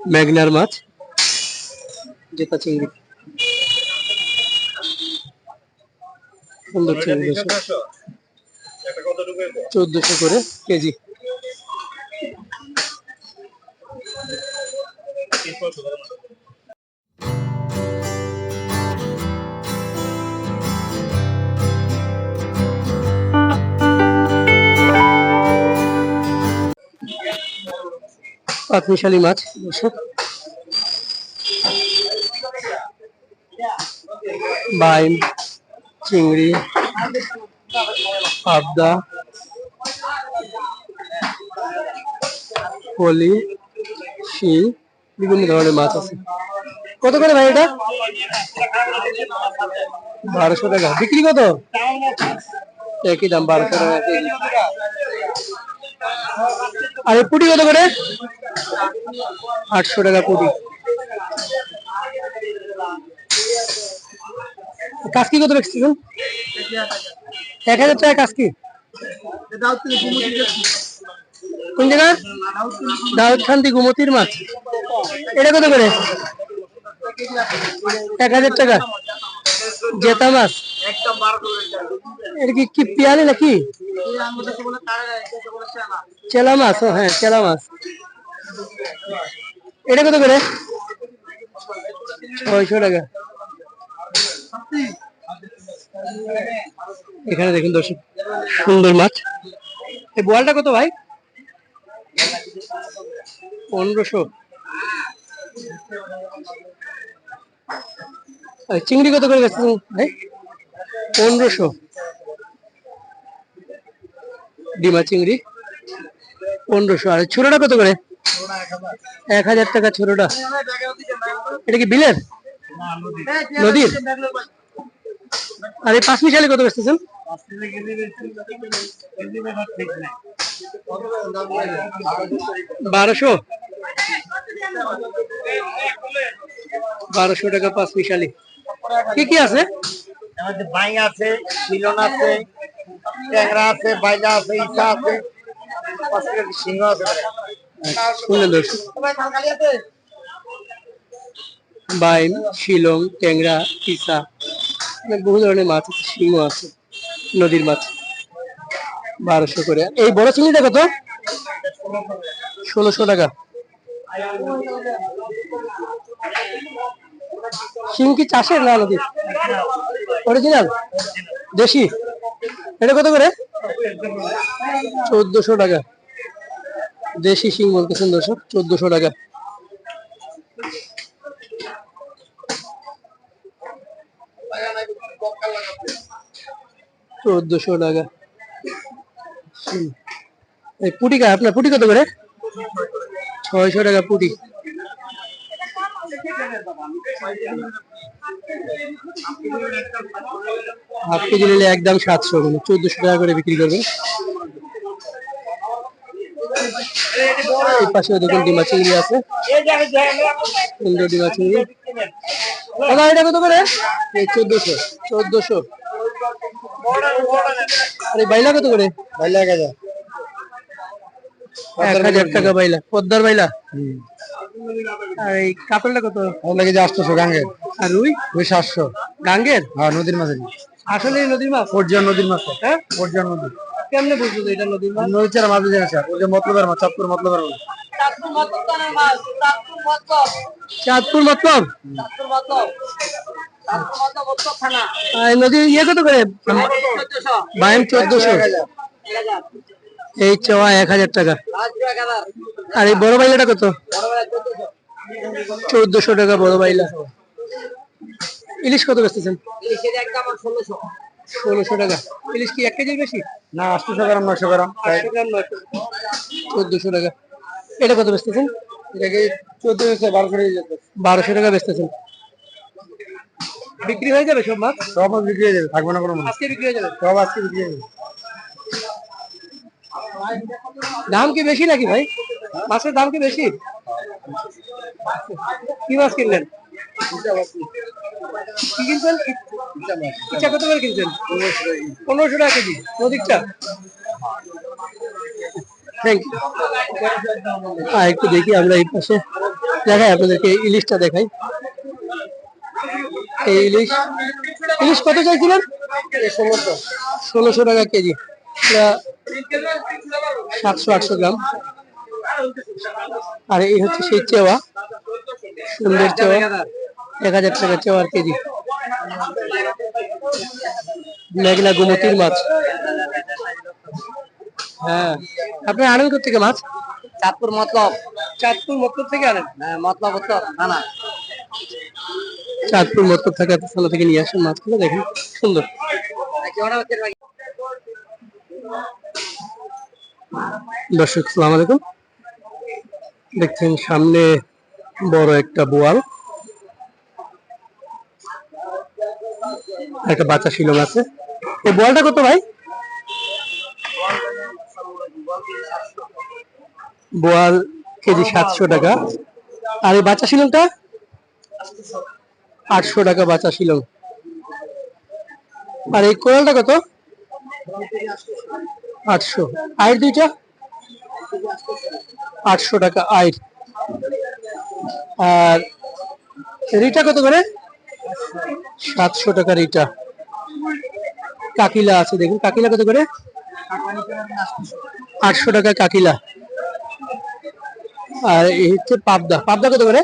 ম্যাগনার মাছ জেতা চিংড়ি। সুন্দর চিংড়ি চোদ্দশো করে কেজি। পাঁচমিশালি মাছ দর্শক বাইম, চিংড়ি পাবদা পলি শিল, বিভিন্ন ধরনের মাছ আছে। কত করে ভাই এটা? বারোশো টাকা। বিক্রি কত? একই দাম, বারোশো টাকা আর পুটি কত করে? আটশো টাকা পুটি। কাজকি কত রেখেছিলেন এক হাজার টাকা কাজকি কোন জায়গা? দাউদ খান্তি গুমতির মাছ। এটা কত করে? এক হাজার টাকা। জেতা মাছ। এটা কি কি পিয়ালি নাকি? চেলা মাছ হ্যাঁ চেলা মাছ। এটা কত করে? ছয়শো টাকা। এখানে দেখুন দর্শক, সুন্দর মাছ। এই বোয়ালটা কত ভাই? পনেরোশো। চিংড়ি কত করে গেছে ভাই? পনেরোশো। ডিমা চিংড়ি, পনেরোশো। আর ছোটটা কত করে? এক হাজার টাকা ছোটটা এটা কি বিলের? নদীর? আর এই পাঁচ মিশালি কত বেচতেছেন বারোশো। বারোশো টাকা পাঁচ মিশালি কি কি আছে? বাই আছে শিলন আছে, ট্যাংরা আছে বাইলা আছে, ইসা আছে সিংহ আছে। বাইম শিলং, ট্যাংরা অনেক বহু ধরনের মাছ আছে শিং আছে, নদীর মাছ, বারোশো করে। এই বড় চিনি চিংড়িটা কত ষোলোশো টাকা। শিং কি চাষের না নদীর? অরিজিনাল দেশি? এটা কত করে? চোদ্দশো টাকা। দেশি শিং বলতেছেন দর্শক, চোদ্দশো টাকা। চোদ্দশো টাকা। এই পুটি কা আপনার পুটি কত করে? ছয়শো টাকা পুটি। হাফ কেজি নিলে একদম সাতশো মানে চোদ্দশো টাকা করে বিক্রি করবেন এই পাশে দেখুন ডিমা চিংড়ি আছে। সুন্দর ডিমা চিংড়ি দাদা এটা কত করে? চোদ্দশো চোদ্দশো। আরে বাইলা কত করে? বাইলা এক হাজার। এক হাজার টাকা বাইলা পদ্মার বাইলা? আর এই কাতলটা কত? যে আটশোশো গাঙ্গের। আর রুই? ওই সাতশো। গাঙ্গের? হ্যাঁ নদীর মাঝে। আসলে এই নদীর মাছ? পর্যায় নদীর মাছ। হ্যাঁ? পর্যায় নদী। কেমনে বুঝব এটা নদীর মাছ? নদীর চারা মাঝে যায় স্যার ওই যে মতলবের মাছ চাঁদপুর মতলবের মাছ। চাঁদপুর মতলব। নদীর ইয়ে কত করে? বাইম চোদ্দশো। এই চাওয়া এক হাজার টাকা। আর এই বড় বাইলাটা কত? চোদ্দশো টাকা বড় বাইলা। ইলিশ কত বেচতেছেন? ষোলোশো টাকা। ইলিশ কি এক কেজির বেশি? না আটশোশো গ্রাম নশো গ্রাম চোদ্দশো টাকা। এটা কত বেচতেছেন? এটাকে চোদ্দ বারোশো টাকা বারোশো টাকা বেচতেছেন। বিক্রি হয়ে যাবে সব মাছ সব মাছ বিক্রি হয়ে যাবে থাকবে না কোনো মাছ আজকে বিক্রি হয়ে যাবে? সব আজকে বিক্রি হয়ে যাবে। দাম কি বেশি নাকি ভাই? মাছের দাম কি বেশি? কি মাছ কিনলেন? কি কিনছেন? ইচ্ছা কত করে কিনছেন? পনেরোশো টাকা কেজি চা থ্যাংক ইউ একটু দেখি আমরা এই পাশে। দেখাই আপনাদেরকে ইলিশটা দেখাই। এই ইলিশ। ইলিশ কত চাইছিলেন? ষোলোশো। ষোলোশো টাকা কেজি। সাতশো আটশো গ্রাম। আর এই হচ্ছে সেই চেওয়া সুন্দর চেওয়া এক হাজার টাকা চেওয়ার কেজি। মেঘনা গোমতির মাছ। হ্যাঁ। আপনি আনেন থেকে মাছ? চাঁদপুর মতলব। চাঁদপুর মতলব থেকে আনেন? হ্যাঁ মতলব না চাঁদপুর মতলব থেকে এত থেকে নিয়ে আসেন মাছগুলো দেখেন। সুন্দর। দর্শক, সালাম আলাইকুম। দেখছেন সামনে বড় একটা বোয়াল। একটা বাচ্চা শিলং আছে। এই বোয়ালটা কত ভাই? বোয়াল কেজি সাতশো টাকা। আর এই বাচ্চা শিলংটা? আটশো টাকা বাচ্চা শিলং। আর এই কোরালটা কত? আটশো। আয়ের দুইটা? আটশো টাকা আয়ের। আর রিটা কত করে? সাতশো টাকা রিটা। কাকিলা আছে দেখুন কাকিলা কত করে? আটশো টাকা কাকিলা। আর এই হচ্ছে পাবদা। পাবদা কত করে?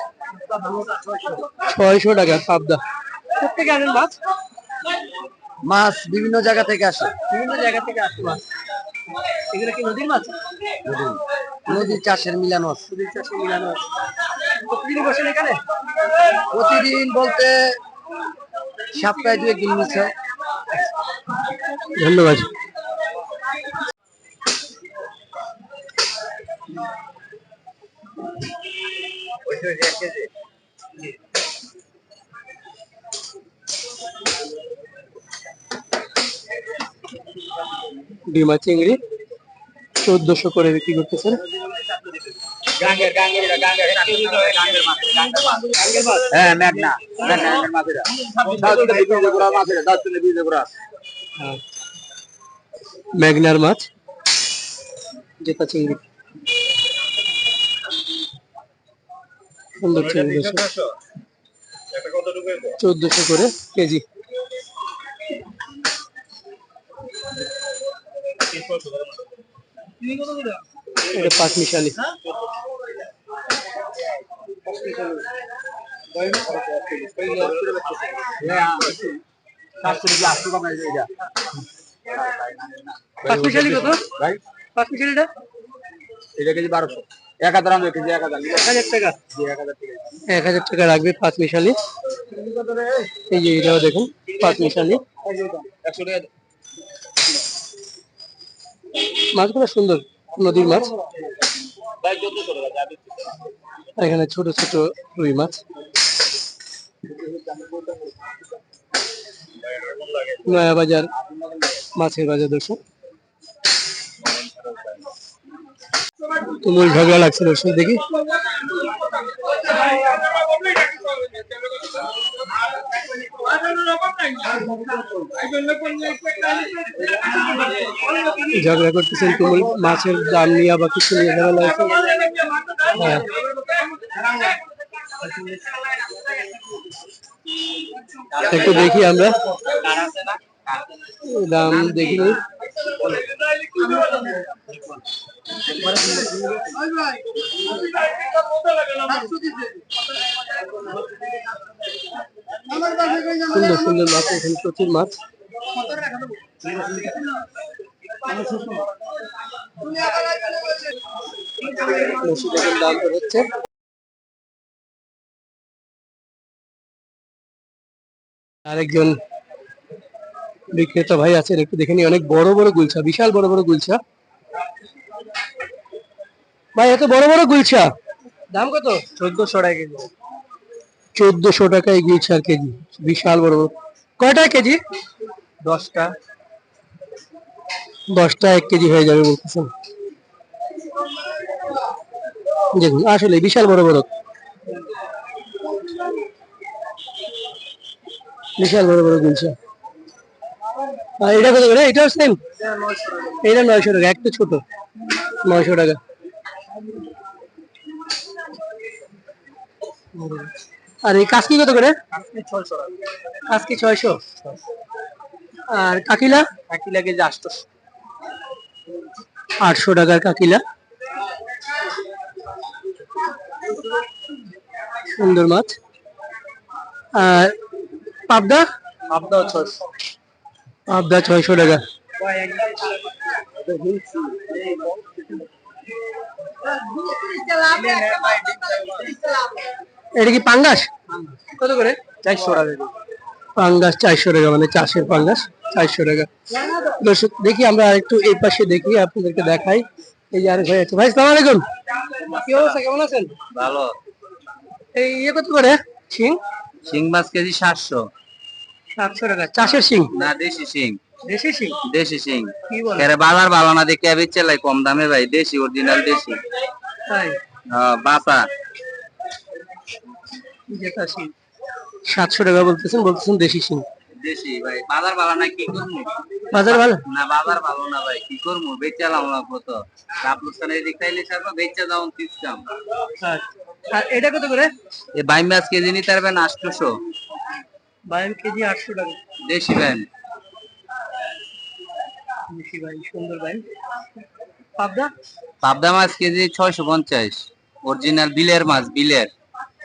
ছয়শো টাকা পাবদা। আনেন মাছ মাছ বিভিন্ন জায়গা থেকে আসে। বিভিন্ন জায়গা থেকে আসে মাছ। এগুলো কি নদীর মাছ? নদীর চাষের মিলানো নদীর চাষে মিলানো আছে প্রতিদিনই বসেন এখানে? প্রতিদিন বলতে সপ্তাহে দুই একদিন মিস হয় ধন্যবাদ ডিমা চিংড়ি। চোদ্দশো করে বিক্রি করতেছেন। হ্যাঁ। ম্যাগনার মাছ জেতা চিংড়ি। সুন্দর চিংড়ি চোদ্দশো করে কেজি। এটা পাঁচ মিশালি। কত? ভাই? পাঁচ এটা কেজি বারোশো। এক হাজার আনবে কেজি এক হাজার। এক হাজার টাকা? এক হাজার এক হাজার টাকা রাখবে পাঁচ মিশালি। এই যে এটাও দেখুন পাঁচ মিশালি। একশো টাকা। মাছগুলো সুন্দর নদীর মাছ? এখানে ছোট ছোট রুই মাছ। নয়া বাজার মাছের বাজার দর্শক। তুমুল ঝগড়া লাগছে দর্শক দেখি। ঝগড়া করতেছেন তুমুল, মাছের দাম নিয়ে বা কিছু নিয়ে হ্যাঁ। একটু দেখি আমরা। দাম দেখিনি সুন্দর সুন্দর মাছ, এখানে প্রচুর মাছ। দাম হচ্ছে আরেকজন বিক্রেতা ভাই আছেন, একটু দেখে নি অনেক বড় বড় গুলছা বিশাল বড় বড় গুলছা ভাই, এত বড় বড় গুলছা দাম কত? চোদ্দশো টাকা কেজি। চোদ্দশো টাকায় এই গুলছার কেজি। বিশাল বড়। বড় কয়টা কেজি? দশটা। দশটা এক কেজি হয়ে যাবে বলতেছেন। দেখুন আসলে বিশাল বড় বড়। বিশাল বড় বড় গুলছা। আর এটা কত করে? এটাও সেম এটা নয়শো টাকা একটা ছোট। নয়শো টাকা। আর এই কাসকি কত করে? আজকে ছয়শো। আর কাকিলা? কাকিলা যে আটশো। আটশো টাকার কাকিলা। সুন্দর মাছ। আর পাবদা? পাবদা ছয়শো। পাবদা ছয়শো টাকা। এটা কি পাঙ্গাস? কত করে? চারশো টাকা। পাঙ্গাস চারশো টাকা মানে চাষের পাঙ্গাস চারশো টাকা। দর্শক দেখি আমরা একটু এই পাশে দেখি আপনাদেরকে দেখাই। এই যে আরেক ভাই আছে। ভাই সালাম আলাইকুম। কি অবস্থা? কেমন আছেন? ভালো। এই ইয়ে কত করে? শিং? শিং মাছ কেজি সাতশো। সাতশো টাকা। চাষের শিং? না দেশি শিং। দেশি শিং? দেশি শিং। কি বলে বাজার ভালো না দেখে বেচে লাই কম দামে ভাই। দেশি অরিজিনাল দেশি। তাই? হ্যাঁ, বাসা সাতশো টাকা বলতেছেন বলতেছেন দেশি শিং দেশি ভাই বাজার ভালো না কি করব? বাজার ভালো? না বাজার ভালো না ভাই কি করব? বেচে লাগবো তো। এদিক বেচে এটা কত করে? মাছ কেজি নিতে পারবেন আটশোশো। বাইন কেজি আটশো টাকা। দেশি ভাই সুন্দর পাবদা? পাবদা মাছ কেজি ছয়শো পঞ্চাশ। অরিজিনাল বিলের মাছ বিলের।